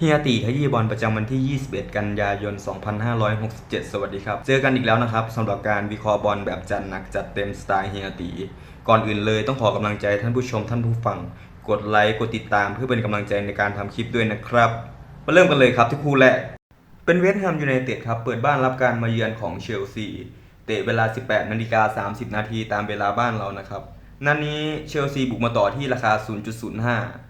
เฮียตีขยี้บอลประจำวันที่ 21 กันยายน 2567 สวัสดีครับ เจอกันอีกแล้วนะครับสำหรับการวิเคราะห์บอลแบบจัดหนักจัดเต็มสไตล์เฮียตี ก่อนอื่นเลยต้องขอกำลังใจท่านผู้ชมท่านผู้ฟัง กดไลค์กดติดตามเพื่อเป็นกำลังใจในการทำคลิปด้วยนะครับมาเริ่มกันเลยครับที่คู่แรกเป็นเวสต์แฮมยูไนเต็ดครับเปิดบ้านรับการมาเยือนของเชลซีเตะเวลา 18นาฬิกา30 นาทีตามเวลาบ้านเรานะครับนัดนนี้เชลซีบุกมาต่อที่ราคา 0.05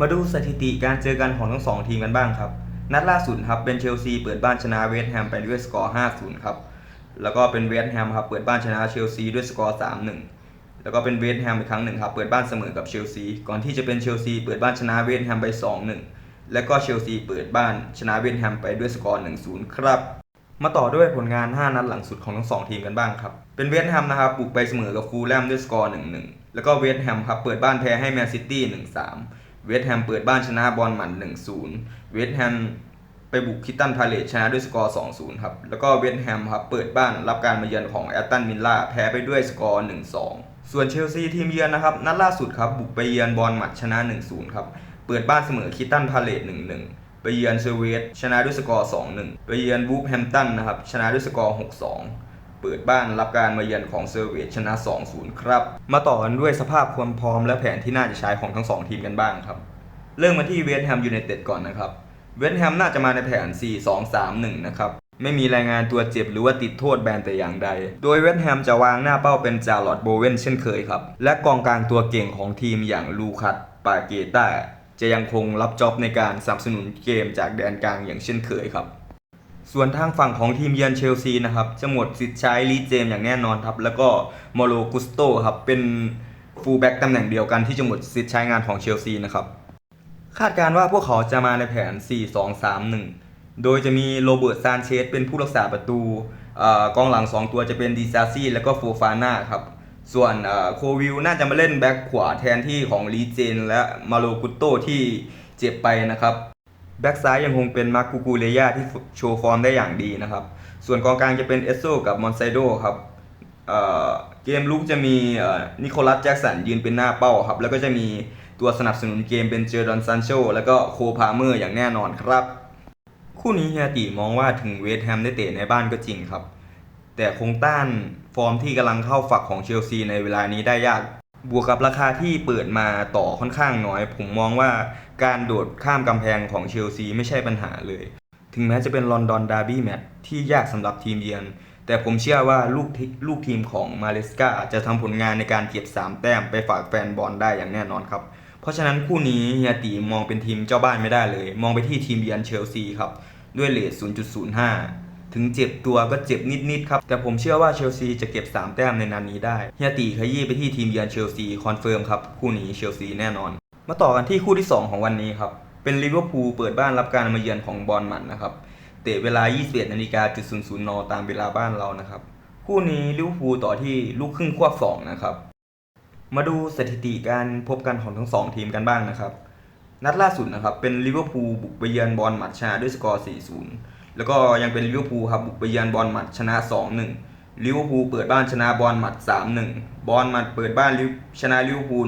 มาดูสถิติการเจอกันของทั้งสองทีมกันบ้างครับ นัดล่าสุดครับเป็นเชลซีเปิดบ้านชนะเวสต์แฮมไปด้วยสกอร์ 5-0 ครับ แล้วก็เป็นเวสต์แฮมครับเปิดบ้านชนะเชลซีด้วยสกอร์ 3-1 แล้วก็เป็นเวสต์แฮมอีกครั้งหนึ่งครับเปิดบ้านเสมอกับเชลซีก่อนที่จะเป็นเชลซีเปิดบ้านชนะเวสต์แฮมไป 2-1 แล้วก็เชลซีเปิดบ้านชนะเวสต์แฮมไปด้วยสกอร์ 1-0 ครับมาต่อด้วยผลงาน 5 นัดหลังสุดของทั้ง 2 ทีมกันบ้างครับ เป็นเวสต์แฮมนะครับบุกไปเสมอกับฟูลแลมด้วยสกอร์ 1-1 แล้วก็เวสต์แฮมครับเปิดบ้านแพ้ให้แมนซิตี้ 1-3 เวสต์แฮมเปิดบ้านชนะบอลหมัน 1-0 เวสต์แฮมไปบุกคิตตันพาเลตชนะด้วยสกอร์ 2-0 ครับ แล้วก็เวสต์แฮมครับเปิดบ้านรับการมาเยือนของแอตตันมิลล่าแพ้ไปด้วยสกอร์ 1-2 ส่วนเชลซีทีมเยือนนะครับนัดล่าสุดครับบุกไปเยือนบอลหมัดชนะ 1-0 ครับ เปิดบ้านเสมอคิตตันพาเลต1-1 ไปเยือนเซเวสชนะด้วยสกอร์ 2-1 ไปเยือนวูฟแฮมตันนะครับชนะด้วยสกอร์ 6-2 เปิดบ้านรับการมาเยือนของเซอร์เวสชนะ 2-0 ครับ มาต่อกันด้วยสภาพความพร้อมและแผนที่น่าจะใช้ของทั้ง 2 ทีมกันบ้างครับ เริ่มมาที่เวสต์แฮมยูไนเต็ดก่อนนะครับ เวสต์แฮมน่าจะมาในแผน 4-2-3-1 นะครับไม่มีรายงานตัวเจ็บหรือว่าติดโทษแบนแต่อย่างใด โดยเวสต์แฮมจะวางหน้าเป้าเป็นจาร์ลอตโบเวนเช่นเคยครับ และกองกลางตัวเก่งของทีมอย่างลูคัสปาเกต้าจะยังคงรับจ็อบในการสนับสนุนเกมจากแดนกลางอย่างเช่นเคยครับ ส่วนทางฝั่งของทีมเยือนเชลซีนะครับจะหมดสิทธิ์ใช้ลีเจมอย่างแน่นอนครับ แล้วก็โมโลกุสโตครับเป็นฟูลแบ็กตำแหน่งเดียวกันที่จะหมดสิทธิ์ใช้งานของเชลซีนะครับคาดการณ์ว่าพวกเขาจะมาในแผน 4-2-3-1 โดยจะมีโรเบิร์ตซานเชสเป็นผู้รักษาประตูอกองหลัง 2 ตัวจะเป็นดีซาซี่แล้วก็โฟฟาน่าครับ ส่วนโควิลน่าจะมาเล่นแบ็คขวาแทนที่ของลีเจน และมาโลกุตโตที่เจ็บไปนะครับ แบ็กซ้ายยังคงเป็นมาร์คูกูเลยาที่โชว์ฟอร์มได้อย่างดีนะครับ ส่วนกองกลางจะเป็นเอสโซกับมอนไซโดครับเเกมลุกจะมีนิโคลัสแจ็กสันยืนเป็นหน้าเป้าครับ แล้วก็จะมีตัวสนับสนุนเกมเป็นเจอร์ดอนซันโชแล้วก็โคพาเมอร์อย่างแน่นอนครับ คู่นี้เฮียตีมองว่าถึงเวสต์แฮมได้เตะในบ้านก็จริงครับ แต่คงต้านฟอร์มที่กำลังเข้าฝักของเชลซีในเวลานี้ได้ยาก บวกกับราคาที่เปิดมาต่อค่อนข้างน้อย ผมมองว่าการโดดข้ามกำแพงของเชลซีไม่ใช่ปัญหาเลย ถึงแม้จะเป็นลอนดอนดาร์บี้แมตช์ที่ยากสำหรับทีมเยือน แต่ผมเชื่อว่าลูกทีลูกทีมของมาเลสกาจะทำผลงานในการเก็บ 3 แต้มไปฝากแฟนบอลได้อย่างแน่นอนครับ เพราะฉะนั้นคู่นี้เฮียตีมองเป็นทีมเจ้าบ้านไม่ได้เลย มองไปที่ทีมเยือนเชลซีครับด้วยเลท0.05 ถึงเจ็บตัวก็เจ็บนิดๆครับ แต่ผมเชื่อว่าเชลซีจะเก็บ 3 แต้มในนัดนนี้ได้เฮียตีขยี้ไปที่ทีมเยือนเชลซีคอนเฟิร์มครับ คู่นี้เชลซีแน่นอน มาต่อกันที่คู่ที่ 2 ของวันนี้ครับ เป็นลิเวอร์พูลเปิดบ้านรับการมาเยือนของบอลมันนะครับเตะเวลา 21นาฬิกาจุด00นตามเวลาบ้านเรานะครับ คู่นี้ลิเวอร์พูลต่อที่ลูกครึ่งควบสองนะครับมาดูสถิติการพบกันของทั้งสองทีมกันบ้างนะครับ นัดล่าสุดนะครับเป็นลิเวอร์พูลบุกไปเยือนบอลหมัดชนะด้วยสกอร์ 4-0 แล้วก็ยังเป็นลิเวอร์พูลครับบุกไปเยือนบอลหมัดชนะ 2-1ลิเวอร์พูลเปิดบ้านชนะบอลหมัด 3-1 บอลหมัดเปิดบ้านลิเวชนะลิเวอร์พูล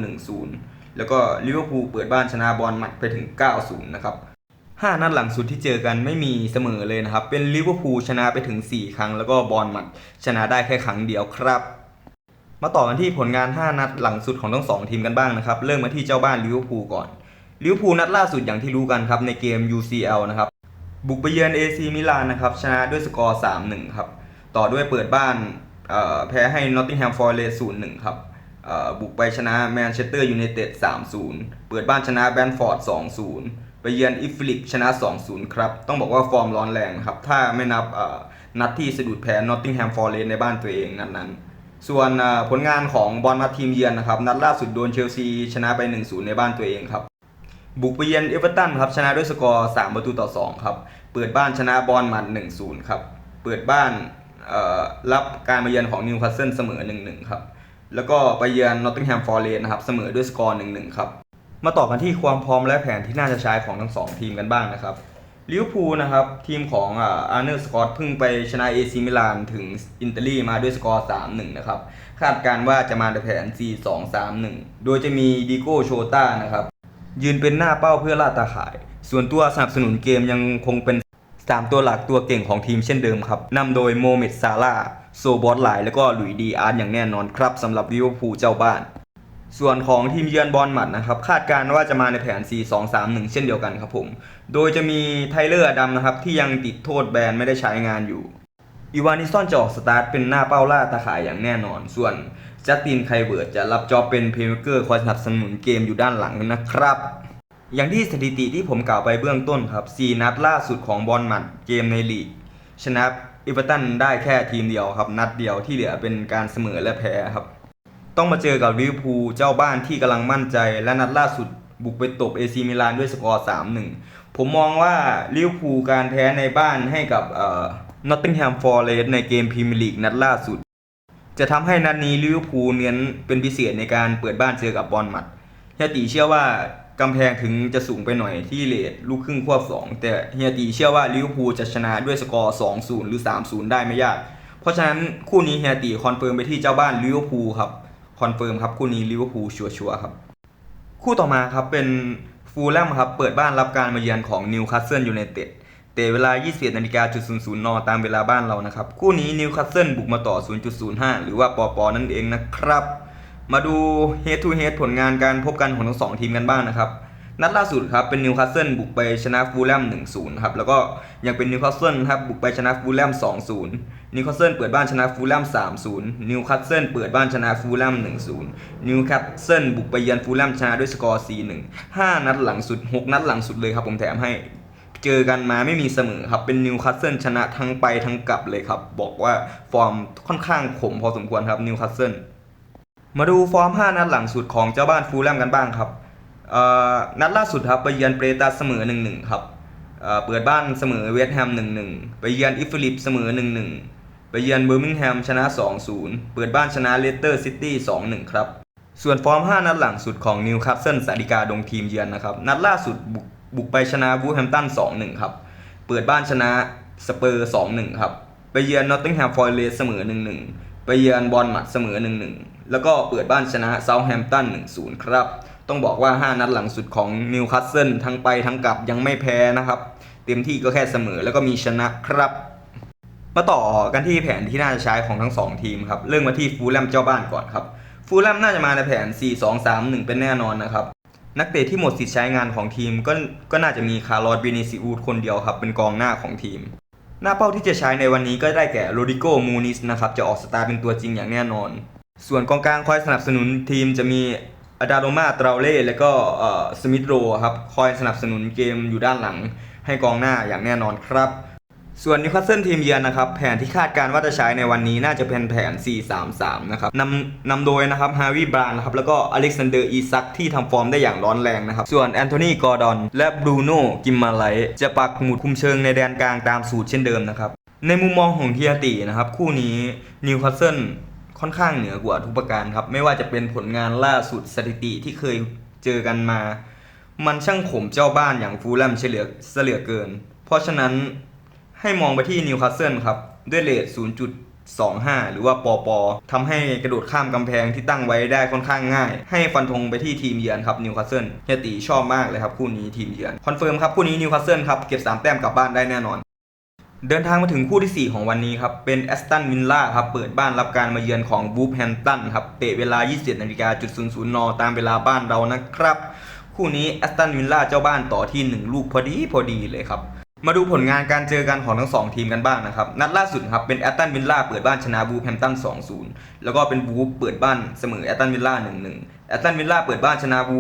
1-0 แล้วก็ลิเวอร์พูลเปิดบ้านชนะบอลหมัดไปถึง 9-0 นะครับห้านัดหลังสุดที่เจอกันไม่มีเสมอเลยนะครับ เป็นลิเวอร์พูลชนะไปถึง 4 ครั้ง แล้วก็บอลหมัดชนะได้แค่ครั้งเดียวครับ มาต่อกันที่ผลงาน 5 นัดหลังสุดของทั้ง 2 ทีมกันบ้างนะครับ เริ่มมาที่เจ้าบ้านลิเวอร์พูลก่อนลิเวอร์พูลนัดล่าสุดอย่างที่รู้กันครับในเกม UCL นะครับ บุกไปเยือน AC มิลานนะครับชนะด้วยสกอร์ 3-1 ครับ ต่อด้วยเปิดบ้านแพ้ให้ Nottingham Forest 0-1 ครับเอ่อบุกไปชนะแมนเชสเตอร์ยูไนเต็ด3-0 เปิดบ้านชนะแบนฟอร์ด 2-0 ไปเยือนอิฟลิกชนะ 2-0 ครับ ต้องบอกว่าฟอร์มร้อนแรงครับ ถ้าไม่นับนัดที่สะดุดแพ้ Nottingham Forest ในบ้านตัวเองนัดนั้นส่วนผลงานของบอลมาทีมเยือนนะครับ นัดล่าสุดโดนเชลซีชนะไป 1-0 ในบ้านตัวเองครับ บุกไปเยือนเอเวอร์ตันครับชนะด้วยสกอร์ 3 ประตูต่อ 2 ครับ เปิดบ้านชนะบอลมัน1-0 ครับ เปิดบ้านรับการมาเยือนของนิวคาสเซิลเสมอ 1-1 ครับ แล้วก็ไปเยือนนอตติงแฮมฟอร์เรสนะครับเสมอด้วยสกอร์ 1-1 ครับ มาต่อกันที่ความพร้อมและแผนที่น่าจะใช้ของทั้ง 2 ทีมกันบ้างนะครับลิเวอร์พูลนะครับ ทีมของอาร์เนอร์สกอตเพิ่งไปชนะเอซิมิลานถึงอินเตอรี่มาด้วยสกอร์ 3-1 นะครับ คาดการณ์ว่าจะมาในแผน 4-2-3-1 โดยจะมีดิโก้โชต้านะครับ ยืนเป็นหน้าเป้าเพื่อล่าตาข่าย ส่วนตัวสนับสนุนเกมยังคงเป็น 3 ตัวหลักตัวเก่งของทีมเช่นเดิมครับนำโดยโมเมดซาลาโซบอสไลแล้วก็หลุยดีอาร์ตอย่างแน่นอนครับสำหรับลิเวอร์พูลเจ้าบ้าน ส่วนของทีมเยือนบอลหมัดนะครับคาดการณ์ว่าจะมาในแผน 4-2-3-1 เช่นเดียวกันครับผม โดยจะมีไทเลอร์ดัมนะครับที่ยังติดโทษแบนไม่ได้ใช้งานอยู่ อีวานิซอนจะออกสตาร์ทเป็นหน้าเป้าล่าตาข่ายอย่างแน่นอน ส่วนจัสตินไคเบิร์ดจะรับจอบเป็นเพลย์เมคเกอร์คอยสนับสนุนเกมอยู่ด้านหลังนะครับ อย่างที่สถิติที่ผมกล่าวไปเบื้องต้นครับ 4 นัดล่าสุดของบอลหมัดเกมในลีก ชนะเอเวอร์ตันได้แค่ทีมเดียวครับ นัดเดียวที่เหลือเป็นการเสมอและแพ้ครับ ต้องมาเจอกับลิเวอร์พูลเจ้าบ้านที่กำลังมั่นใจและนัดล่าสุดบุกไปตบเอซีมิลานด้วยสกอร์ 3-1 ผมมองว่าลิเวอร์พูลการแพ้ในบ้านให้กับเอ่อ นอตติงแฮมฟอร์เรสในเกมพรีเมียร์ลีกนัดล่าสุด จะทำให้นัดนี้ลิเวอร์พูลเน้นเป็นพิเศษในการเปิดบ้านเจอกับบอลมัดเฮียตีเชื่อว่ากำแพงถึงจะสูงไปหน่อยที่เลดลูกครึ่งควบสองแต่เฮียตีเชื่อว่าลิเวอร์พูลจะชนะด้วยสกอร์ 2-0 หรือ 3-0 ได้ไม่ยาก เพราะฉะนั้นคู่นี้เฮียตีคอนเฟิร์มไปที่เจ้าบ้านลิเวอร์พูลครับคอนเฟิร์มครับคู่นี้ลิเวอร์พูลชัวร์ๆครับ คู่ต่อมาครับเป็นฟูลแลมครับเปิดบ้านรับการมาเยือนของนิวคาสเซิลยูไนเต็ด เตะเวลา 21นาฬิกาจุด00นตามเวลาบ้านเรานะครับ คู่นี้นิวคาสเซิลบุกมาต่อ 0.05 หรือว่าปอปอนั่นเองนะครับ มาดู head to head ผลงานการพบกันของทั้งสองทีมกันบ้างนะครับ นัดล่าสุดครับเป็นนิวคาสเซิลบุกไปชนะฟูลแลม1-0ครับแล้วก็ยังเป็นนิวคาสเซิลครับบุกไปชนะฟูลแลม2-0นิวคาสเซิลเปิดบ้านชนะฟูลแลม3-0นิวคาสเซิลเปิดบ้านชนะฟูลแลม1-0นิวคาสเซิลบุกไปเยือนฟูลแลมชนะด้วยสกอร์4-1 5นัดหลังสุด 6 นัดหลังสุดเลยครับผมแถมให้ เจอกันมาไม่มีเสมอครับ เป็นนิวคาสเซิลชนะทั้งไปทั้งกลับเลยครับ บอกว่าฟอร์มค่อนข้างขมพอสมควรครับนิวคาสเซิลมาดูฟอร์ม 5 นัดหลังสุดของเจ้าบ้านฟูลแลมกันบ้างครับเอ่อนัดล่าสุดครับไปเยือนเปรตัสเสมอ 1-1 ครับเอ่อเปิดบ้านเสมอเวสต์แฮม 1-1 ไปเยือนอิฟลิปเสมอ 1-1 ไปเยือนเบอร์มิงแฮมชนะ 2-0 เปิดบ้านชนะเลสเตอร์ซิตี้ 2-1 ครับ ส่วนฟอร์ม 5 นัดหลังสุดของนิวคาสเซิลสาริกาดงทีมเยือนนะครับ นัดล่าสุดบุก บุกไปชนะวูแฮมตัน 2-1 ครับ เปิดบ้านชนะสเปอร์ 2-1 ครับ ไปเยือนนอตติงแฮมฟอร์เรสเสมอ 1-1 ไปเยือนบอลมัดเสมอ 1-1 แล้วก็เปิดบ้านชนะเซาท์แฮมตัน 1-0 ครับ ต้องบอกว่า 5 นัดหลังสุดของนิวคาสเซิลทั้งไปทั้งกลับยังไม่แพ้นะครับ เต็มที่ก็แค่เสมอแล้วก็มีชนะครับ มาต่อกันที่แผนที่น่าจะใช้ของทั้ง 2 ทีมครับ เริ่มมาที่ฟูลแลมเจ้าบ้านก่อนครับฟูลแลมน่าจะมาในแผน 4-2-3-1 เป็นแน่นอนนะครับ นักเตะที่หมดสิทธิ์ใช้งานของทีมก็ก็น่าจะมีคาร์ลอสบินิซิอูดคนเดียวครับ เป็นกองหน้าของทีม หน้าเป้าที่จะใช้ในวันนี้ก็ได้แก่โรดิโกมูนิสนะครับ จะออกสตาร์เป็นตัวจริงอย่างแน่นอน ส่วนกองกลางคอยสนับสนุนทีมจะมีอาดาโรมาตราเล่และก็สมิธโรครับคอยสนับสนุนเกมอยู่ด้านหลังให้กองหน้าอย่างแน่นอนครับ ส่วนนิวคาสเซิลทีมเยือนนะครับ แผนที่คาดการณ์ว่าจะใช้ในวันนี้น่าจะเป็นแผน 4-3-3 นะครับนำนำโดยนะครับฮาวิบรานนะครับ แล้วก็อเล็กซานเดอร์อีซักที่ทำฟอร์มได้อย่างร้อนแรงนะครับ ส่วนแอนโทนีกอร์ดอนและบรูโน่กิมมาไลจะปักหมุดคุมเชิงในแดนกลางตามสูตรเช่นเดิมนะครับ ในมุมมองของเฮียตินะครับ คู่นี้นิวคาสเซิลค่อนข้างเหนือกว่าทุกประการครับ ไม่ว่าจะเป็นผลงานล่าสุดสถิติที่เคยเจอกันมา มันช่างขมเจ้าบ้านอย่างฟูลแลมเฉลือเสลือเกิน เพราะฉะนั้น ให้มองไปที่นิวคาสเซิลครับด้วยเลท0.25 หรือว่าปอปอทำให้กระโดดข้ามกำแพงที่ตั้งไว้ได้ค่อนข้างง่าย ให้ฟันธงไปที่ทีมเยือนครับนิวคาสเซิลเฮียตีชอบมากเลยครับคู่นี้ทีมเยือนคอนเฟิร์มครับคู่นี้นิวคาสเซิลครับเก็บ3แต้มกลับบ้านได้แน่นอนเดินทางมาถึงคู่ที่ 4 ของวันนี้ครับ เป็นแอสตันวินล่าครับเปิดบ้านรับการมาเยือนของบูฟแฮมตันครับเตะเวลา 27นาฬิกาจุด00นตามเวลาบ้านเรานะครับ คู่นี้แอสตันวินล่าเจ้าบ้านต่อที่ 1 ลูกพอดีพอดีเลยครับ มาดูผลงานการเจอกันของทั้ง2ทีมกันบ้างนะครับ นัดล่าสุดครับเป็นแอตตันวิลล่าเปิดบ้านชนะบูแฮมตัน 2-0 แล้วก็เป็นบูเปิดบ้านเสมอแอตตันวิลล่า 1-1 แอตตันวิลล่าเปิดบ้านชนะบู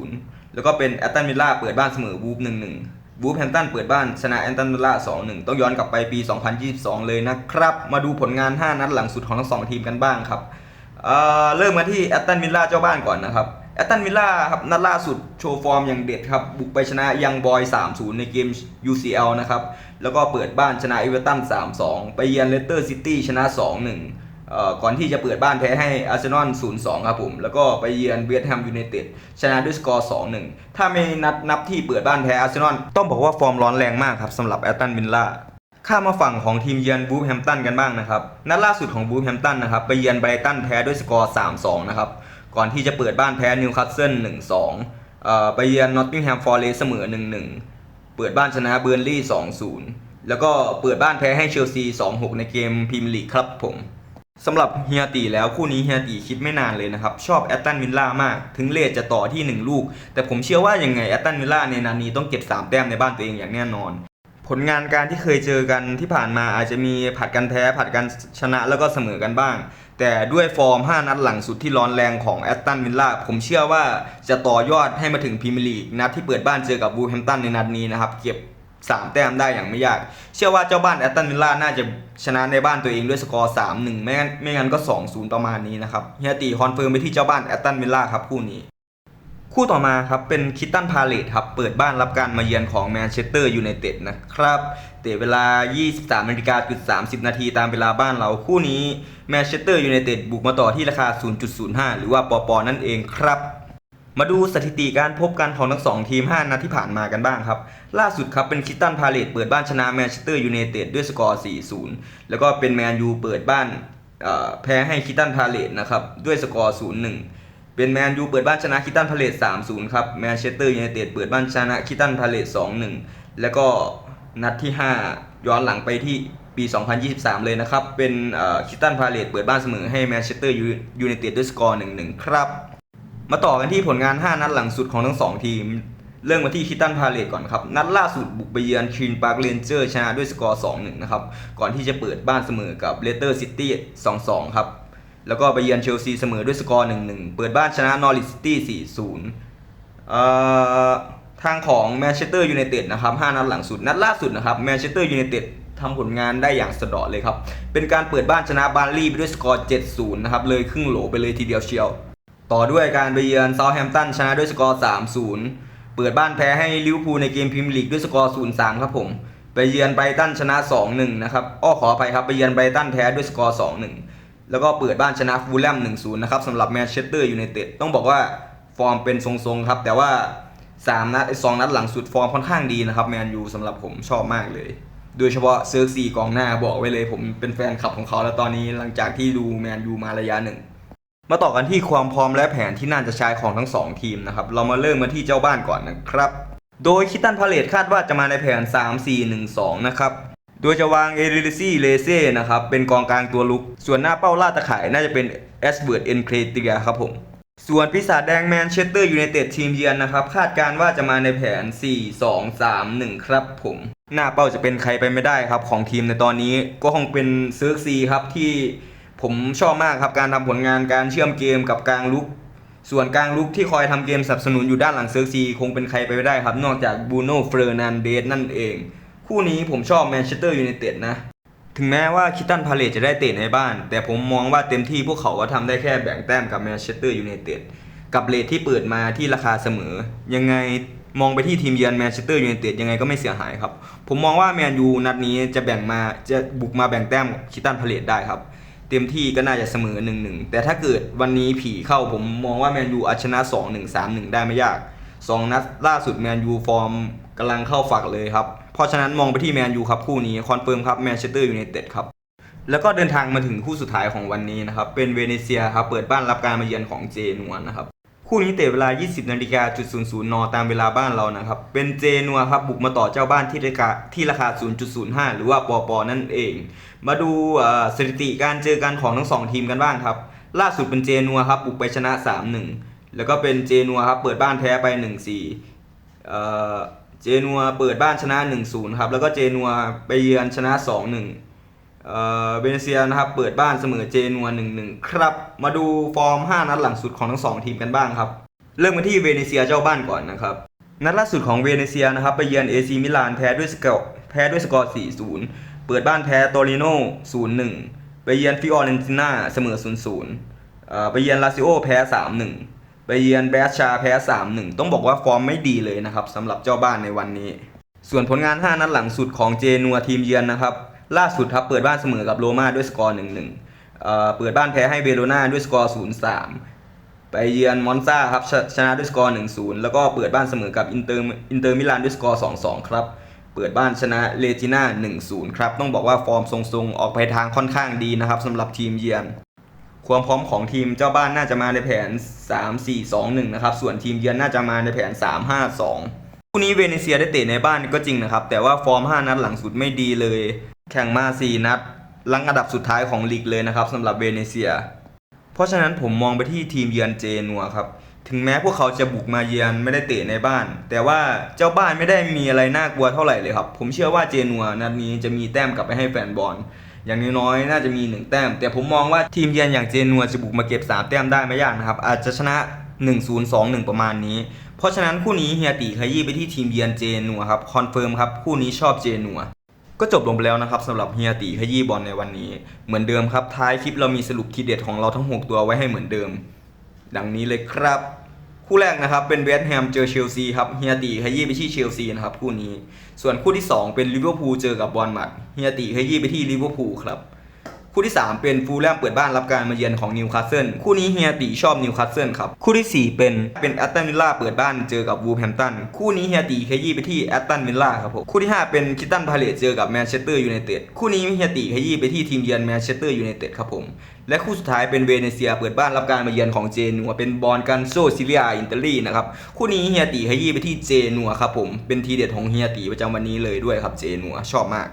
1-0 แล้วก็เป็นแอตตันวิลล่าเปิดบ้านเสมอบู1-1บูฟแฮมตันเปิดบ้านชนะแอตตันวิลล่า2-1 ต้องย้อนกลับไปปี 2022 เลยนะครับ มาดูผลงาน 5 นัดหลังสุดของทั้ง 2 ทีมกันบ้างครับเเริ่มมาที่แอตตันวิลล่าเจ้าบ้านก่อนนะครับ แอตตันวิลล่าครับนัดล่าสุดโชว์ฟอร์มอย่างเด็ดครับ บุกไปชนะยังบอย 3-0 ในเกม UCL นะครับ แล้วก็เปิดบ้านชนะเอเวอร์ตัน 3-2 ไปเยือนเลสเตอร์ซิตี้ชนะ 2-1เอ่อก่อนที่จะเปิดบ้านแพ้ให้อาร์เซนอล 0-2 ครับผม แล้วก็ไปเยือนเวสต์แฮมยูไนเต็ดชนะด้วยสกอร์ 2-1 ถ้าไม่นัดนับที่เปิดบ้านแพ้อาร์เซนอลต้องบอกว่าฟอร์มร้อนแรงมากครับสำหรับแอตตันวิลล่าข้ามมาฝั่งของทีมเยือนบูฟแฮมตันกันบ้างนะครับ นัดล่าสุดของบูฟแฮมตันนะครับ ไปเยือนไบรตันแพ้ด้วยสกอร์ 3-2 นะครับ ก่อนที่จะเปิดบ้านแพ้นิวคาสเซิล1-2เอ่อไปเยือนนอตติงแฮมฟอร์เรสเสมอ1-1เปิดบ้านชนะเบอร์ลี่2-0แล้วก็เปิดบ้านแพ้ให้เชลซี2-6ในเกมพรีเมียร์ลีกครับผมสำหรับเฮียตีแล้วคู่นี้เฮียตีคิดไม่นานเลยนะครับ ชอบแอตตันวิลล่ามาก ถึงเลทจะต่อที่ 1 ลูก แต่ผมเชื่อว่ายังไงแอตตันวิลล่าในนัดนี้ต้องเก็บ 3 แต้มในบ้านตัวเองอย่างแน่นอน ผลงานการที่เคยเจอกันที่ผ่านมาอาจจะมีผัดกันแพ้ผัดกันชนะแล้วก็เสมอกันบ้าง แต่ด้วยฟอร์ม 5 นัดหลังสุดที่ร้อนแรงของแอตตันวิลล่าผมเชื่อว่าจะต่อยอดให้มาถึงพรีเมียร์ลีกนัดที่เปิดบ้านเจอกับวูแฮมตันในนัดนี้นะครับ เก็บ 3 แต้มได้อย่างไม่ยาก เชื่อว่าเจ้าบ้านแอตตันวิลล่าน่าจะชนะในบ้านตัวเองด้วยสกอร์3-1 ไม่งั้นไม่งั้นก็ 2-0 ประมาณนี้นะครับเฮียตีคอนเฟิร์มไปที่เจ้าบ้านแอตตันวิลล่าครับคู่นี้ คู่ต่อมาครับเป็นคิตตันพาเลตครับเปิดบ้านรับการมาเยือนของแมนเชสเตอร์ยูไนเต็ดนะครับเตะเวลา 23นาฬิกาจุด30 นาทีตามเวลาบ้านเราคู่นี้แมนเชสเตอร์ยูไนเต็ดบุกมาต่อที่ราคา 0.05 หรือว่าปอปอนั่นเองครับมาดูสถิติการพบกันของทั้งสองทีม 5 นัดที่ผ่านมากันบ้างครับ ล่าสุดครับเป็นคิตตันพาเลตเปิดบ้านชนะแมนเชสเตอร์ยูไนเต็ดด้วยสกอร์ 4-0 แล้วก็เป็นแมนยูเปิดบ้านแพ้ให้คิตตันพาเลตนะครับด้วยสกอร์ 0-1 เป็นแมนยูเปิดบ้านชนะคิตตันพาเลต3-0ครับแมนเชสเตอร์ยูไนเต็ดเปิดบ้านชนะคิตตันพาเลต2-1แล้วก็นัดที่ 5 ย้อนหลังไปที่ปี 2023 เลยนะครับ เป็นคิตตันพาเลตเปิดบ้านเสมอให้แมนเชสเตอร์ยูไนเต็ดด้วยสกอร์ 1-1 ครับ มาต่อกันที่ผลงาน 5 นัดหลังสุดของทั้ง 2 ทีม เริ่มมาที่คิตตันพาเลตก่อนครับ นัดล่าสุดบุกไปเยือนคีนปาร์คเรนเจอร์ชนะด้วยสกอร์ 2-1 นะครับ ก่อนที่จะเปิดบ้านเสมอกับเลสเตอร์ซิตี้ 2-2 ครับ แล้วก็ไปเยือนเชลซีเสมอด้วยสกอร์1-1เปิดบ้านชนะนอริสิตี้4-0เอ่อทางของแมนเชสเตอร์ยูไนเต็ดนะครับ5นัดหลังสุด นัดล่าสุดนะครับแมนเชสเตอร์ยูไนเต็ดทำผลงานได้อย่างสะเดาะเลยครับ เป็นการเปิดบ้านชนะบาร์ลีไปด้วยสกอร์ 7-0 นะครับ เลยครึ่งโหลไปเลยทีเดียวเชียว ต่อด้วยการไปเยือนเซาแฮมป์ตันชนะด้วยสกอร์ 3-0 เปิดบ้านแพ้ให้ลิเวอร์พูลในเกมพรีเมียร์ลีกด้วยสกอร์ 0-3 ครับผม ไปเยือนไบรตันชนะ 2-1 นะครับ อ้อขออภัยครับ ไปเยือนไบรตันแพ้ด้วยสกอร์ 2-1 แล้วก็เปิดบ้านชนะฟูลแลม1-0นะครับสำหรับแมนเชสเตอร์ยูไนเต็ดต้องบอกว่าฟอร์มเป็นทรงๆครับ แต่ว่า3นัดสองนัดหลังสุดฟอร์มค่อนข้างดีนะครับแมนยูสำหรับผมชอบมากเลย โดยเฉพาะเซิร์กซีกองหน้าบอกไว้เลย ผมเป็นแฟนคลับของเขาแล้วตอนนี้หลังจากที่ดูแมนยูมาระยะหนึ่ง มาต่อกันที่ความพร้อมและแผนที่น่าจะใช้ของทั้ง 2 ทีมนะครับ เรามาเริ่มมาที่เจ้าบ้านก่อนนะครับ โดยคิตันพาเลตคาดว่าจะมาในแผน 3-4-1-2 นะครับ โดยจะวางเอริลิซี่เลเซ่นะครับ เป็นกองกลางตัวลุก ส่วนหน้าเป้าล่าตะข่ายน่าจะเป็นแอสเบิร์ดเอ็นเครเตียครับผม ส่วนปีศาจแดงแมนเชสเตอร์ยูไนเต็ดทีมเยือนนะครับ คาดการว่าจะมาในแผน 4-2-3-1 ครับผม หน้าเป้าจะเป็นใครไปไม่ได้ครับของทีมในตอนนี้ก็คงเป็นเซิร์กซีครับที่ผมชอบมากครับการทำผลงานการเชื่อมเกมกับกลางลุกส่วนกลางลุกที่คอยทำเกมสนับสนุนอยู่ด้านหลังเซิร์กซี คงเป็นใครไปไม่ได้ครับ นอกจากบูโน่เฟอร์นันเดสนั่นเอง คู่นี้ผมชอบแมนเชสเตอร์ยูไนเต็ดนะ ถึงแม้ว่าคิตันพาเลตจะได้เตะในบ้าน แต่ผมมองว่าเต็มที่พวกเขาก็ทำได้แค่แบ่งแต้มกับแมนเชสเตอร์ยูไนเต็ดกับเลทที่เปิดมาที่ราคาเสมอ ยังไงมองไปที่ทีมเยือนแมนเชสเตอร์ยูไนเต็ดยังไงก็ไม่เสียหายครับ ผมมองว่าแมนยูนัดนี้จะแบ่งมาจะบุกมาแบ่งแต้มคิตันพาเลตได้ครับเต็มที่ก็น่าจะเสมอ1นหนึ่งแต่ถ้าเกิดวันนี้ผีเข้าผมมองว่าแมนยูอาจชนะ2 1 3 1 ได้ไม่ยาก 2 นัดล่าสุดแมนยูฟอร์มกำลังเข้าฝักเลยครับ เพราะฉะนั้นมองไปที่แมนยูครับคู่นี้คอนเฟิร์มครับแมนเชสเตอร์ยูไนเต็ดครับแล้วก็เดินทางมาถึงคู่สุดท้ายของวันนี้นะครับเป็นเวเนเซียครับเปิดบ้านรับการมาเยือนของเจนัวนะครับคู่นี้เตะเวลา 20นาฬิกาจุด00นตามเวลาบ้านเรานะครับเป็นเจนัวครับบุกมาต่อเจ้าบ้านที่ราคาที่ราคา 0.05 หรือว่าปอปอนั่นเอง มาดูสถิติการเจอกันของทั้งสองทีมกันบ้างครับล่าสุดเป็นเจนัวครับบุกไปชนะ 3-1 แล้วก็เป็นเจนัวครับเปิดบ้านแพ้ไป 1-4เอ่อ เจนัวเปิดบ้านชนะ 1-0 ครับ แล้วก็เจนัวไปเยือนชนะ 2-1เอ่อเวเนเซียนะครับ เปิดบ้านเสมอเจนัว 1-1 ครับ มาดูฟอร์ม 5 นัดหลังสุดของทั้ง 2 ทีมกันบ้างครับ เริ่มกันที่เวเนเซียเจ้าบ้านก่อนนะครับ นัดล่าสุดของเวเนเซียนะครับ ไปเยือนเอซีมิลานแพ้ด้วยสกอร์แพ้ด้วยสกอร์ 4-0 เปิดบ้านแพ้โตริโน่0-1 ไปเยือนฟิออเรนติน่าเสมอ 0-0 เอ่อไปเยือนลาซิโอแพ้ 3-1 ไปเยือนแบชชาแพ้ 3-1 ต้องบอกว่าฟอร์มไม่ดีเลยนะครับสำหรับเจ้าบ้านในวันนี้ ส่วนผลงาน 5 นัดหลังสุดของเจนัวทีมเยือนนะครับ ล่าสุดครับเปิดบ้านเสมอกับโรม่าด้วยสกอร์ 1-1เอ่อเปิดบ้านแพ้ให้เวโรนาด้วยสกอร์ 0-3 ไปเยือนมอนซาครับชชนะด้วยสกอร์ 1-0 แล้วก็เปิดบ้านเสมอกับอินเตอร์อินเตอร์มิลานด้วยสกอร์ 2-2 ครับเปิดบ้านชนะเลจิน่า1-0 ครับ ต้องบอกว่าฟอร์มทรงๆ ออกไปทางค่อนข้างดีนะครับสำหรับทีมเยือน ความพร้อมของทีมเจ้าบ้านน่าจะมาในแผน 3-4-2-1 นะครับ ส่วนทีมเยือนน่าจะมาในแผน 3-5-2คู่คู่นี้เวเนเซียได้เตะในบ้านก็จริงนะครับ แต่ว่าฟอร์ม 5 นัดหลังสุดไม่ดีเลย แข่งมา 4 นัดลังอันดับสุดท้ายของลีกเลยนะครับสำหรับเวเนเซีย เพราะฉะนั้นผมมองไปที่ทีมเยือนเจนัวครับ ถึงแม้พวกเขาจะบุกมาเยือนไม่ได้เตะในบ้าน แต่ว่าเจ้าบ้านไม่ได้มีอะไรน่ากลัวเท่าไหร่เลยครับ ผมเชื่อว่าเจนัวนัดนี้จะมีแต้มกลับไปให้แฟนบอล อย่างน้อยๆน่าจะมี 1 แต้ม แต่ผมมองว่าทีมเยือนอย่างเจนัวจะบุกมาเก็บ 3 แต้มได้ไม่ยากนะครับ อาจจะชนะ 1-0 2-1 ประมาณนี้ เพราะฉะนั้นคู่นี้เฮียตีขยี้ไปที่ทีมเยือนเจนัวครับคอนเฟิร์มครับคู่นี้ชอบเจนัวก็จบลงไปแล้วนะครับสำหรับเฮียตีขยี้บอลในวันนี้ เหมือนเดิมครับท้ายคลิปเรามีสรุปทีเด็ดของเราทั้ง 6 ตัวไว้ให้เหมือนเดิม ดังนี้เลยครับ คู่แรกนะครับเป็นเวสต์แฮมเจอเชลซีครับเฮียตีขยี้ไปที่เชลซีนะครับคู่นี้ ส่วนคู่ที่ 2 เป็นลิเวอร์พูลเจอกับบอลมัดเฮียตีขยี้ไปที่ลิเวอร์พูลครับ คู่ที่ 3 เป็นฟูลแลมเปิดบ้านรับการมาเยือนของนิวคาสเซิลคู่นี้เฮียตีชอบนิวคาสเซิลครับ คู่ทีสี่ 4 เป็นเป็นแอตตันวิลล่าเปิดบ้านเจอกับวูแฮมตันคู่นี้เฮียตีขยี้ไปที่แอตตันวิลล่าครับผมคู่ที่ 5 เป็นคิตตันพาเลตเจอกับแมนเชสเตอร์ยูไนเต็ดคู่นี้เฮียตีขยี้ไปที่ทีมเยือนแมนเชสเตอร์ยูไนเต็ดครับผมและคู่สุดท้ายเป็นเวเนเซียเปิดบ้านรับการมาเยือนของเจนัวเป็นบอลกันโซซิเลียอินเตอรีนะครับคู่นี้เฮียตีขยี้ไปที่เจนัวครับผมเป็นทีเด็ดของเฮียตีประจำวันนี้เลยด้วยครับเจนัวชอบมาก